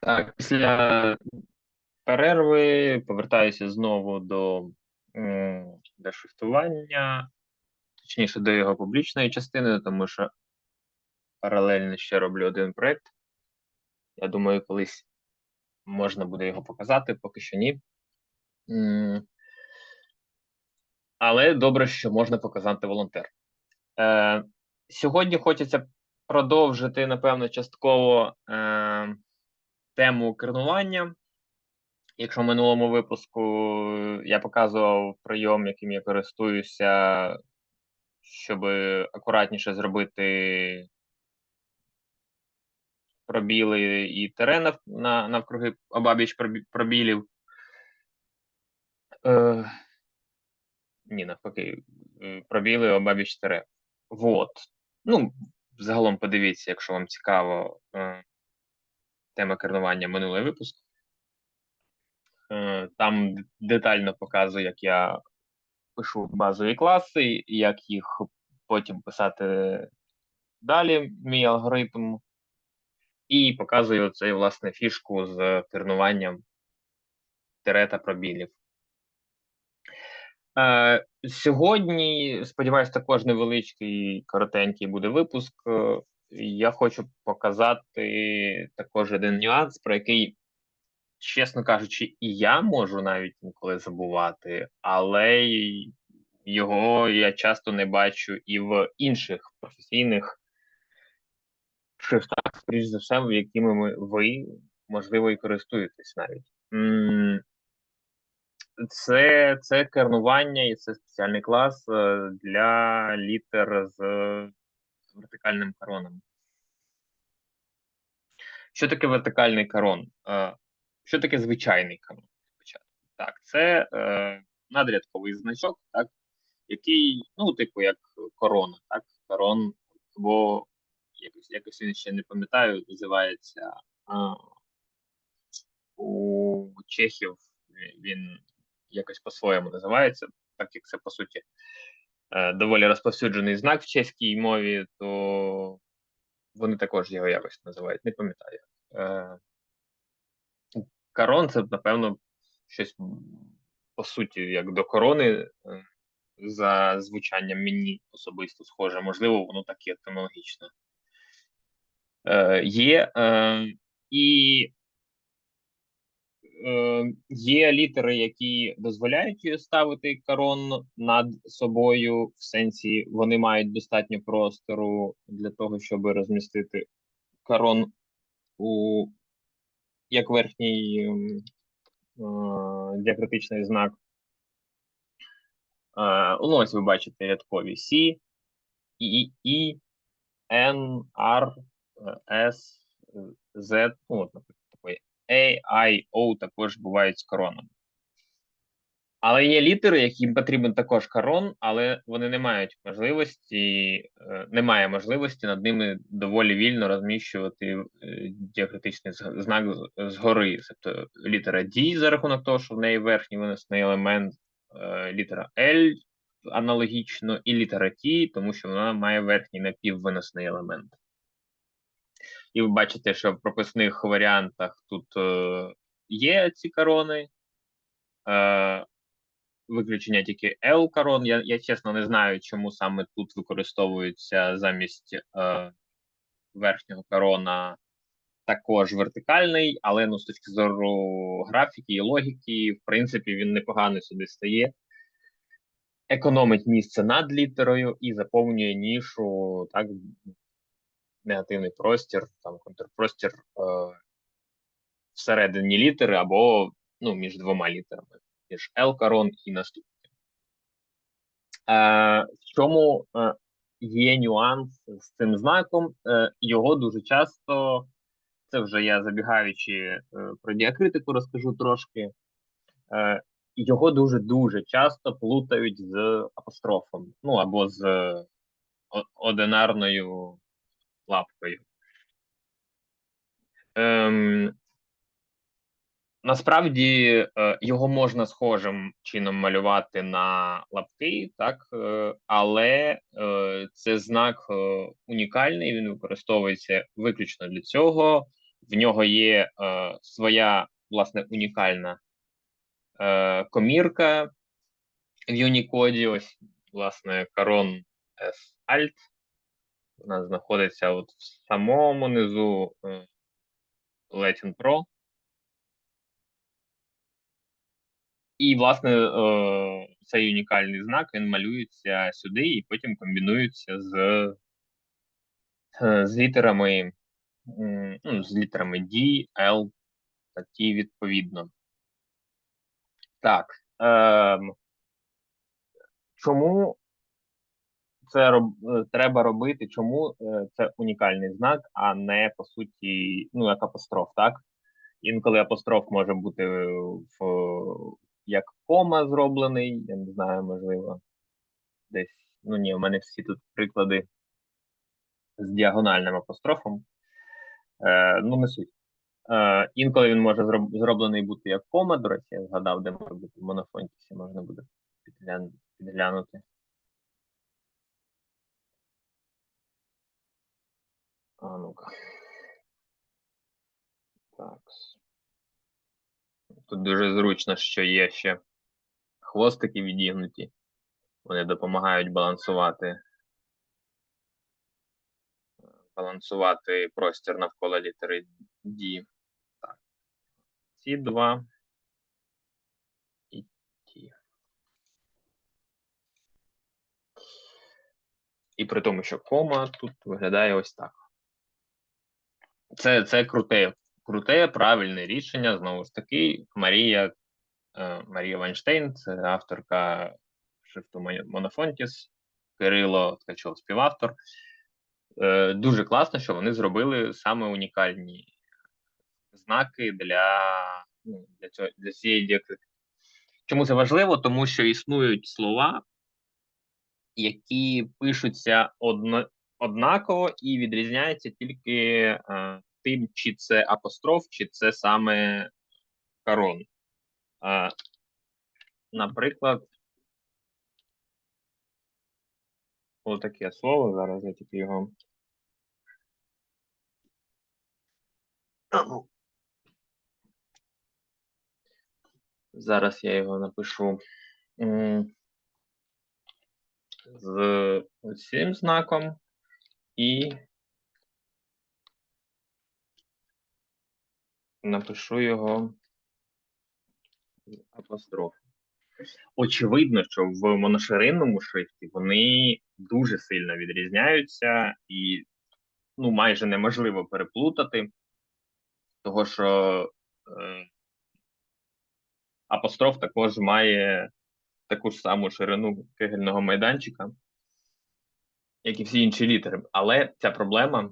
Так, після перерви повертаюся знову до дешифтування, точніше, до його публічної частини, тому що паралельно ще роблю один проєкт. Я думаю, колись можна буде його показати, поки що ні. Але добре, що можна показати волонтер. Е, Сьогодні хочеться продовжити, напевно, частково е, тему кернування. Якщо в минулому випуску я показував прийом, яким я користуюся, щоб акуратніше зробити пробіли і терен на, навкруги обабіч пробілів. Е, ні, навпаки, е, пробіли обабіч терен. Вот. Ну, загалом подивіться, якщо вам цікаво е, тема кернування минулий випуск. Е, Там детально показую, як я пишу базові класи, як їх потім писати далі, мій алгоритм, і показую цей, власне, фішку з кернуванням тире та пробілів. Е, Сьогодні, сподіваюся, також невеличкий, коротенький буде випуск. Е, Я хочу показати також один нюанс, про який, чесно кажучи, і я можу навіть інколи забувати, але його я часто не бачу і в інших професійних шрифтах, скоріш за все, якими ми, ви, можливо, і користуєтесь навіть. Це, це кернування і це спеціальний клас е, для літер з вертикальним короном. Що таке вертикальний корон? Е, Що таке звичайний? Спочатку? Так, це е, надрядковий значок, так, який, ну, типу, як корона, так, корон, або якось, якось він ще не пам'ятаю, називається у чехів він якось по-своєму називається, так як це по суті е, доволі розповсюджений знак в чеській мові, то вони також його якось називають, не пам'ятаю. Е, Корон це, напевно, щось по суті, як до корони, е, за звучанням мені особисто схоже. Можливо, воно так і етимологічно. Є е, і е, є літери, які дозволяють ставити корон над собою, в сенсі вони мають достатньо простору для того, щоб розмістити корон у як верхній ем, е, діакритичний знак. Е, ну, ось ви бачите рядкові C, І, І, N, R, S, Z, ну, от, наприклад, такої A, I, також бувають з коронами. Але є літери, яким потрібен також корон, але вони не мають можливості, е, немає можливості над ними доволі вільно розміщувати е, діакритичний знак згори. Тобто літера D за рахунок того, що в неї верхній виносний елемент, е, літера L аналогічно, і літера T, тому що вона має верхній напіввиносний елемент. І ви бачите, що в прописних варіантах тут е, є ці корони. Е, виключення тільки L корон. Я, я чесно не знаю, чому саме тут використовується замість е, верхнього корона також вертикальний, але ну, з точки зору графіки і логіки, в принципі, він непогано сюди стає. Економить місце над літерою і заповнює нішу, так, негативний простір, там контрпростір е, всередині літери або ну, між двома літерами, між L корон і наступним. Е, в чому е, є нюанс з цим знаком? Е, його дуже часто, це вже я забігаючи е, про діакритику, розкажу трошки. Е, його дуже-дуже часто плутають з апострофом, ну або з е, одинарною лапкою. Ем, Насправді е, його можна схожим чином малювати на лапки, так, е, але е, це знак унікальний, він використовується виключно для цього. В нього є своя власне унікальна комірка в Unicode. Ось, власне, S Alt. Вона знаходиться от в самому низу Latin Pro. І, власне, е, цей унікальний знак він малюється сюди і потім комбінується з е, з літерами ну, з літерами D, L та T відповідно. Так. Е, Чому це роб, е, треба робити? Чому це унікальний знак, а не по суті, ну, як апостроф, так? Інколи апостроф може бути в як кома зроблений, я не знаю, можливо, десь. Ну ні, у мене всі тут приклади з діагональним апострофом. Е, Ну, не суть. Е, Інколи він може зроб, зроблений бути як кома, до речі, я згадав, де може бути в монофонтісі, можна буде підглян, підглянути. А ну-ка. Так. Тут дуже зручно, що є ще хвостики відігнуті. Вони допомагають балансувати балансувати простір навколо літери D. Так. Ці два і ті. І при тому, що кома тут виглядає ось так. Це це круте круте, правильне рішення. Знову ж таки, Марія е, Марія Вайнштейн, це авторка шрифту Монофонтіс, Кирило Ткачов, співавтор. Е, дуже класно, що вони зробили саме унікальні знаки для ну, для, цього, для цієї діакритики. Чому це важливо? Тому що існують слова, які пишуться одно, однаково і відрізняються тільки е, тим, чи це апостроф, чи це саме корон. А, Наприклад, отаке слово. Зараз я тільки його. Зараз я його напишу з цим знаком і напишу його апостроф. Очевидно, що в моноширинному шрифті вони дуже сильно відрізняються і ну, майже неможливо переплутати, того що е, апостроф також має таку ж саму ширину кегельного майданчика, як і всі інші літери. Але ця проблема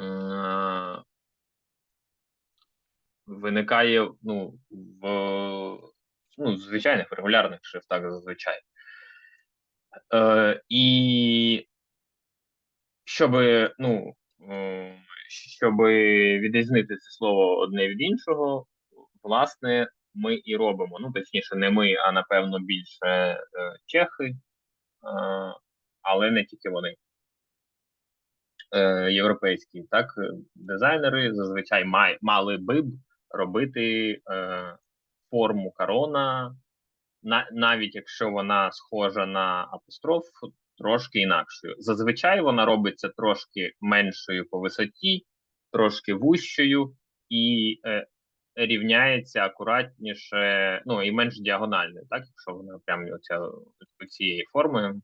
е, виникає ну, в ну, звичайних регулярних шрифтах зазвичай. Е, І щоб ну, щоб відрізнити це слово одне від іншого, власне, ми і робимо. Ну, точніше, не ми, а напевно більше е, чехи, е, але не тільки вони. Е, Європейські так дизайнери зазвичай май, мали би робити е, форму корона, на, навіть якщо вона схожа на апостроф, трошки інакшою. Зазвичай вона робиться трошки меншою по висоті, трошки вущою і е, рівняється акуратніше, ну і менш діагональною, так, якщо вона прямо оця, цієї форми,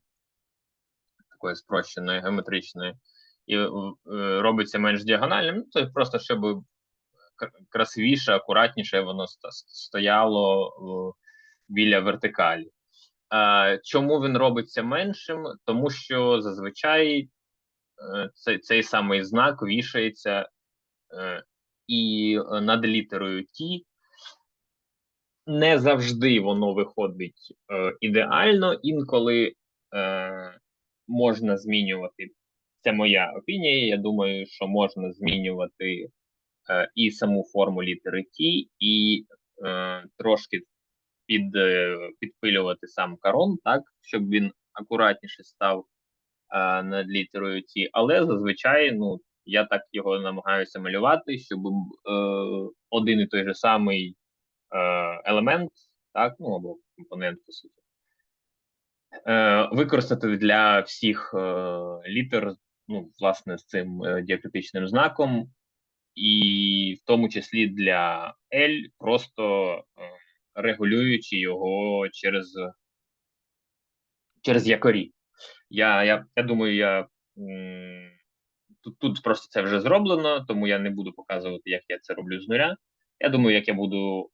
такої спрощеної, геометричної, і е, робиться менш діагональним, ну, то просто щоб красивіше, акуратніше воно стояло біля вертикалі. Чому він робиться меншим? Тому що зазвичай е, цей цей самий знак вішається е, і над літерою Т. Не завжди воно виходить е, ідеально, інколи можна змінювати. Це моя опінія. Я думаю, що можна змінювати е, і саму форму літери T, і е, трошки під, е, підпилювати сам корон, так, щоб він акуратніше став е, над літерою T. Але зазвичай, ну, я так його намагаюся малювати, щоб е, один і той же самий е, елемент, так, ну або компонент, по суті, е, використати для всіх е, літер, ну, власне, з цим е, діакритичним знаком, і в тому числі для L, просто е, регулюючи його через, через якорі. Я, я, я думаю, я. Тут, тут просто це вже зроблено, тому я не буду показувати, як я це роблю з нуля. Я думаю, як я буду,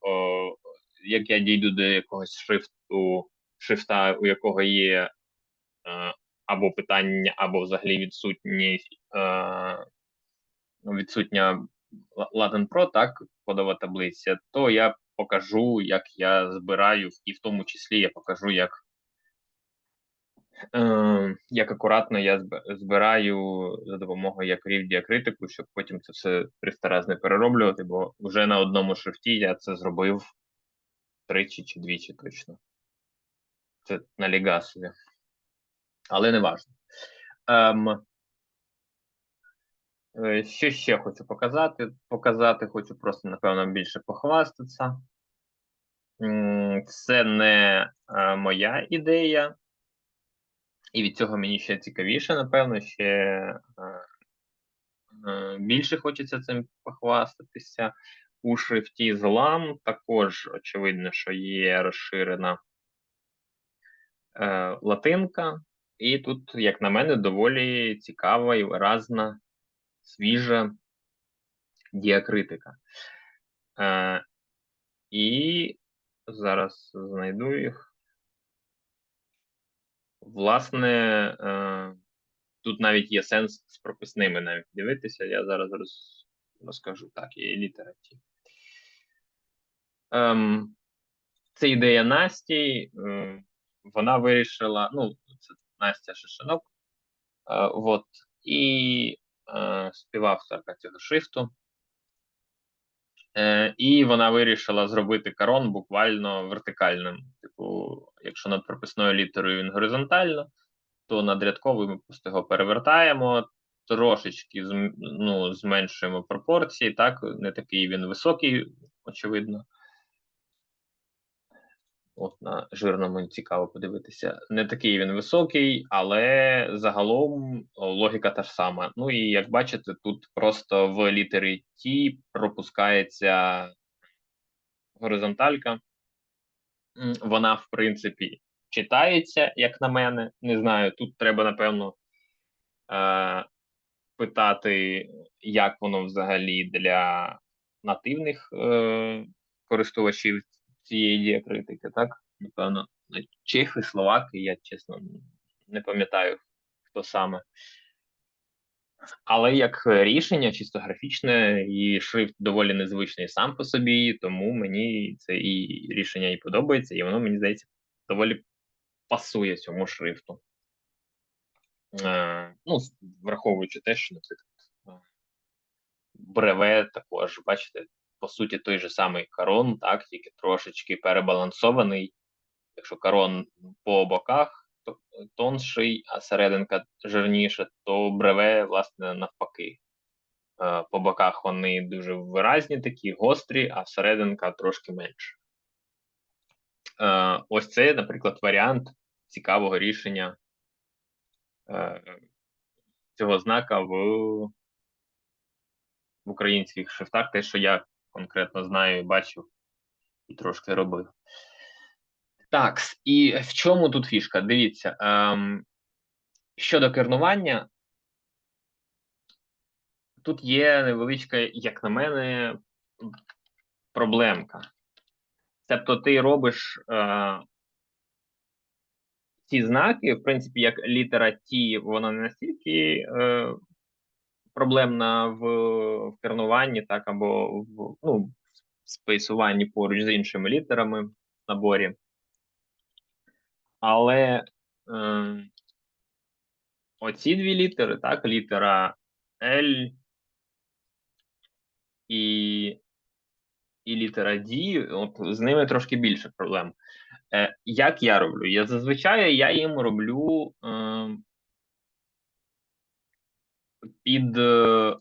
як я дійду до якогось шрифту, шрифта, у якого є е, або питання, або взагалі відсутність е, відсутня Latin Pro, так, кодова таблиця, то я покажу, як я збираю, і в тому числі я покажу, як е, як акуратно я збираю за допомогою якорів діакритику, щоб потім це все 300 разів не перероблювати, бо вже на одному шрифті я це зробив тричі чи двічі точно. Це на лігасові. Але не важливо. Ем, е, що ще хочу показати? Показати хочу просто, напевно, більше похвастатися. Це не е, моя ідея, і від цього мені ще цікавіше, напевно, ще е, більше хочеться цим похвастатися. У шрифті злам також очевидно, що є розширена е, латинка, і тут, як на мене, доволі цікава і виразна, свіжа діакритика. Е, і зараз знайду їх. Власне, е, тут навіть є сенс з прописними навіть дивитися. Я зараз роз, розкажу так, є літера Т. Ем, це ідея Насті. Вона вирішила, ну, це Настя Шишинок, е, от, і е, співавторка цього шрифту. Е, і вона вирішила зробити корон буквально вертикальним. Типу, якщо над прописною літерою він горизонтально, то над рядковою ми просто його перевертаємо, трошечки ну, зменшуємо пропорції, так, не такий він високий, очевидно. От на жирному цікаво подивитися. Не такий він високий, але загалом логіка та ж сама. Ну і як бачите, тут просто в літері Т пропускається горизонталька. Вона, в принципі, читається, як на мене. Не знаю, тут треба, напевно, е, питати, як воно взагалі для нативних е, користувачів цієї діакритики, так? Напевно, чехи, словаки, я чесно не пам'ятаю, хто саме. Але як рішення, чисто графічне, і шрифт доволі незвичний сам по собі, тому мені це і рішення і подобається, і воно, мені здається, доволі пасує цьому шрифту. Е, ну, враховуючи те, що, наприклад, бреве також, бачите, по суті, той же самий корон, так, тільки трошечки перебалансований. Якщо корон по боках тонший, а серединка жирніша, то бреве, власне, навпаки. Е, По боках вони дуже виразні, такі гострі, а серединка трошки менша. Е, Ось це, наприклад, варіант цікавого рішення е, цього знака в, в українських шрифтах, те, що я конкретно знаю і бачив і трошки робив. Так, і в чому тут фішка? Дивіться, ем, щодо кернування, тут є невеличка, як на мене, проблемка. Тобто ти робиш е, ці знаки, в принципі, як літера Т, вона не настільки е, проблемна в, в кернуванні, так, або в ну, в спейсуванні поруч з іншими літерами в наборі. Але е, оці дві літери, так, літера L і, і літера D, от з ними трошки більше проблем. Е, Як я роблю? Я зазвичай я їм роблю е, під е,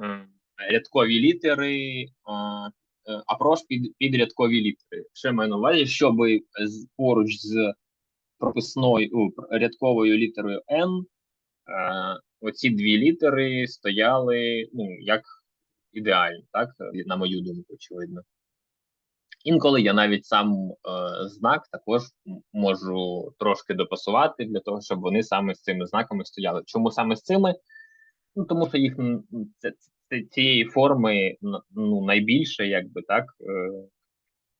е рядкові літери, е, е апрош під під рядкові літери. Що маю на увазі, щоб поруч з прописною рядковою літерою N оці дві літери стояли ну, як ідеальні, так, на мою думку, очевидно. Інколи я навіть сам е, знак також можу трошки допасувати для того, щоб вони саме з цими знаками стояли. Чому саме з цими? Ну, Тому що їх цієї форми ну, найбільше, якби так, е,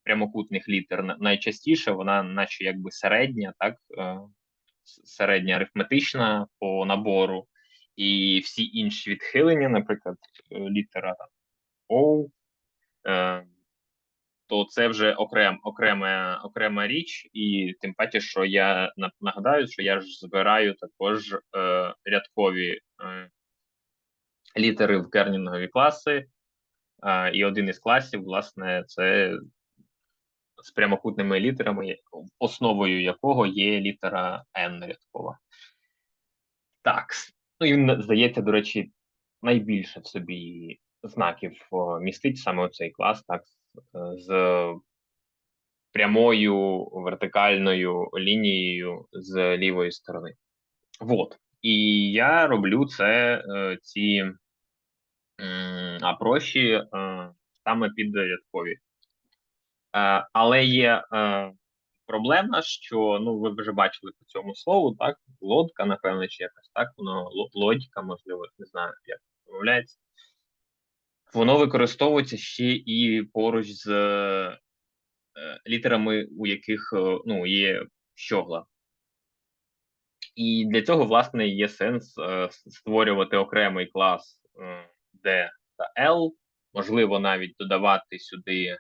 прямокутних літер. Найчастіше вона, наче якби середня, так, е, середня арифметична по набору, і всі інші відхилення, наприклад, е, літера O, то це вже окрем, окрема окрема річ, і тим паче, що я нагадаю, що я ж збираю також рядкові літери в кернінгові класи, е, і один із класів, власне, це з прямокутними літерами, основою якого є літера N рядкова. Так. Ну і здається, до речі, найбільше в собі знаків містить саме цей клас, так, з прямою вертикальною лінією з лівої сторони. Вот. І я роблю це е, ці апрощі е, саме під рядкові Е, але є е, проблема, що ну ви вже бачили по цьому слову, так? Лодка, напевно, чи якось так, воно лодька, можливо, не знаю, як вимовляється. Воно використовується ще і поруч з літерами, у яких ну, є щогла. І для цього, власне, є сенс створювати окремий клас D та L, можливо, навіть додавати сюди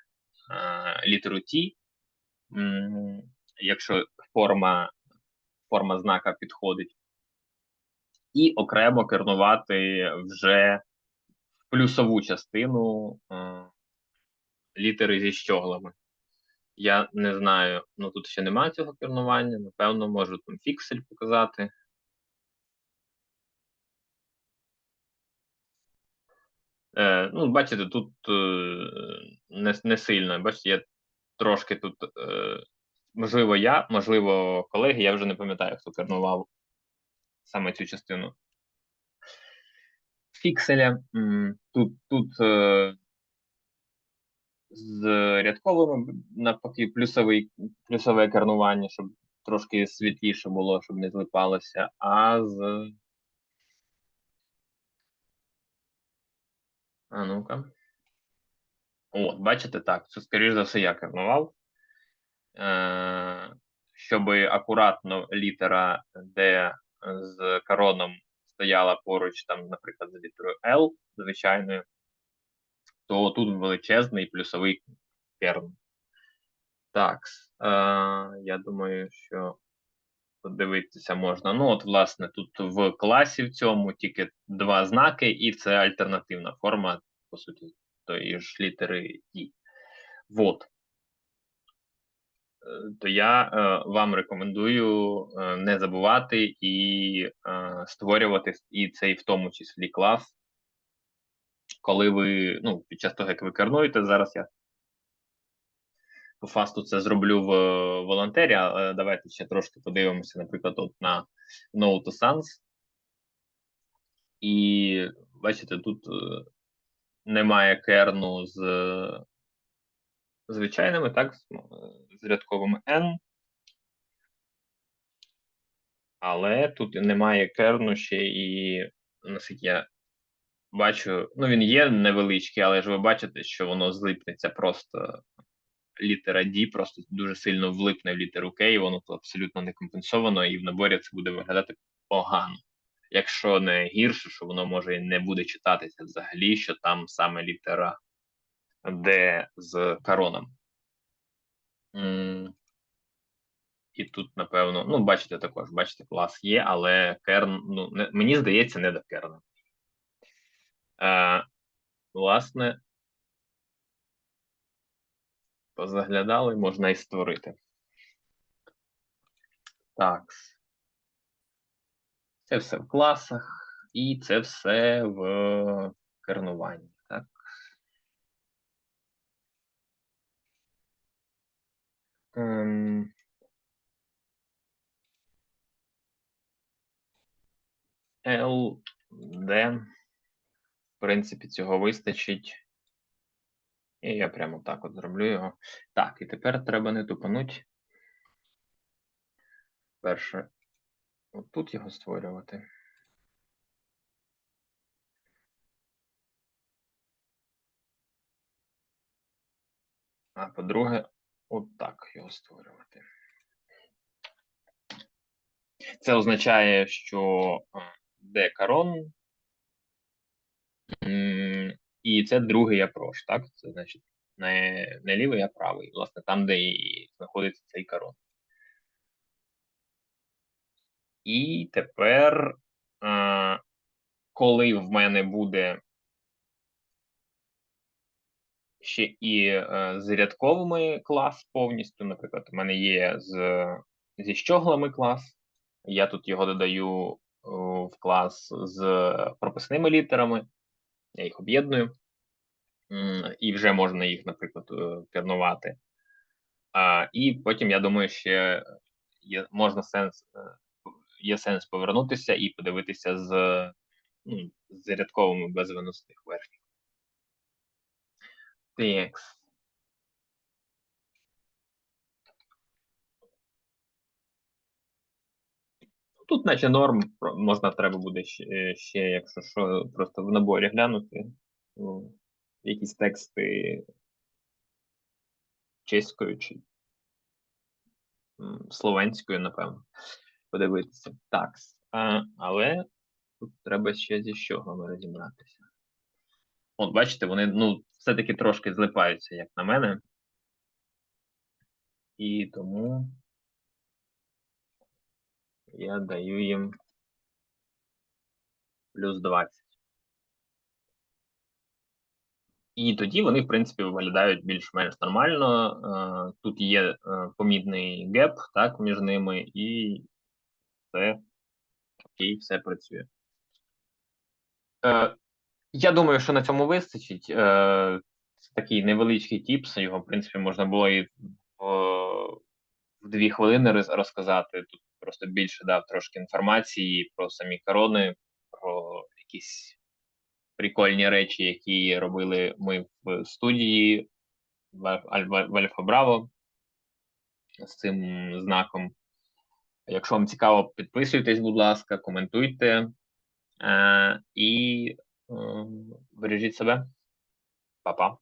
літеру T, якщо форма форма знака підходить, і окремо кернувати вже плюсову частину літери зі щоглами. Я не знаю, ну тут ще немає цього кернування, напевно, можу там фіксель показати. Е, Ну, бачите, тут е, не не сильно. Бачите, я трошки тут, е, можливо, я, можливо, колеги, я вже не пам'ятаю, хто кернував саме цю частину. Фікселя. Тут тут е, з рядковими навпаки плюсовий, плюсове кернування, щоб трошки світліше було, щоб не злипалося, а з А ну-ка. От, бачите, так, це, скоріш за все, я кернував. Е, Щоб акуратно літера D з короном стояла поруч, там, наприклад, з літерою L, звичайною, то тут величезний плюсовий керн. Так, е, я думаю, що подивитися можна. Ну, от, власне, тут в класі в цьому тільки два знаки, і це альтернативна форма, по суті, тої ж літери І. Вот. Е, то я е, вам рекомендую е, не забувати і е, створювати і цей в тому числі клас, коли ви, ну, під час того, як ви кернуєте, зараз я по фасту це зроблю в волонтері, але давайте ще трошки подивимося, наприклад, от на No to Sans. І бачите, тут е, немає керну з звичайними, так, з рядковими N. Але тут немає керну ще і, наскільки я бачу, ну він є невеличкий, але ж ви бачите, що воно злипнеться просто літера D просто дуже сильно влипне в літеру К, і воно абсолютно не компенсовано, і в наборі це буде виглядати погано. Якщо не гірше, що воно може і не буде читатися взагалі, що там саме літера D з короном. І тут, напевно, ну, бачите також, бачите, клас є, але керн, ну, не, мені здається, не до керна. Е, власне, позаглядали, можна і створити. Так. Це все в класах, і це все в кернуванні. Так. Ем, L. В принципі, цього вистачить. І я прямо так от зроблю його. Так, і тепер треба не тупануть. Перше, отут його створювати. А по-друге, отак його створювати. Це означає, що де корон, і це другий апрош, так? Це значить не не лівий, а правий. Власне, там, де і знаходиться цей корон. І тепер, коли в мене буде ще і е, з рядковими клас повністю, наприклад, у мене є з, зі щоглами клас, я тут його додаю в клас з прописними літерами, я їх об'єдную, і вже можна їх, наприклад, кернувати. І потім, я думаю, ще є можна сенс, е, є сенс повернутися і подивитися з ну, з рядковими без верхніх. Так. Тут, наче норм, можна треба буде ще, ще, якщо що, просто в наборі глянути. Ну, якісь тексти чеською чи словенською, напевно, подивитися. Так. А, Але тут треба ще зі щоглами розібратися. От, бачите, вони ну, все-таки трошки злипаються, як на мене. І тому я даю їм плюс 20. І тоді вони, в принципі, виглядають більш-менш нормально. Е, тут є е, помітний геп так, між ними, і все окей, все працює. Е, я думаю, що на цьому вистачить. Це такий невеличкий тіпс. Його, в принципі, можна було і в дві хвилини розказати. Тут просто більше дав трошки інформації про самі корони, про якісь прикольні речі, які робили ми в студії в Альфа Браво з цим знаком. Якщо вам цікаво, підписуйтесь, будь ласка, коментуйте е, і е, бережіть себе. Па-па.